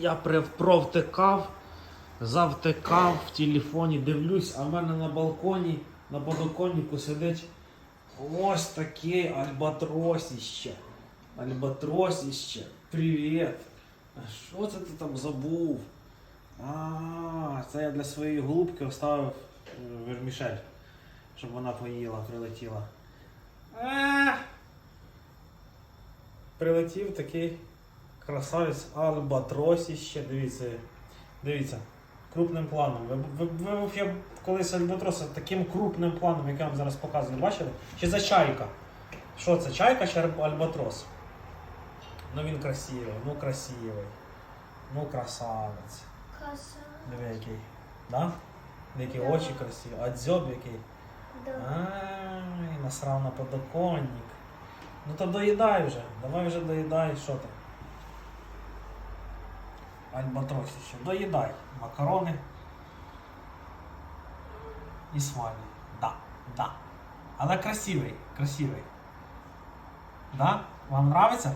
Я провтикав, завтикав в телефоні, дивлюсь, а в мене на балконі, на подоконнику сидить ось такий альбатросіще. Альбатросіще. Привіт. Що це ти там забув? А, це я для своєї голубки оставив е, вермішель, щоб вона поїла, прилетіла. А! Прилетів такий красавець альбатросіще. Дивіться. Дивіться. Крупним планом. Ви, ви, ви, я колись альбатроса таким крупним планом, який я вам зараз показую, бачили? Чи за чайка? Що це? Чайка чи альбатрос? Ну він красивий, ну красивий. Ну красавець. Коса. Диви який. Да? Які Да. очі красиві, а дзьоб який. Да. Ай, насрав на подоконник. Ну то доїдай вже. Давай вже доїдай, що там. Альбатросище. Доїдай. Макарони. І смайлі. Да, да. Але красивий, красивий. Да? Вам нравиться?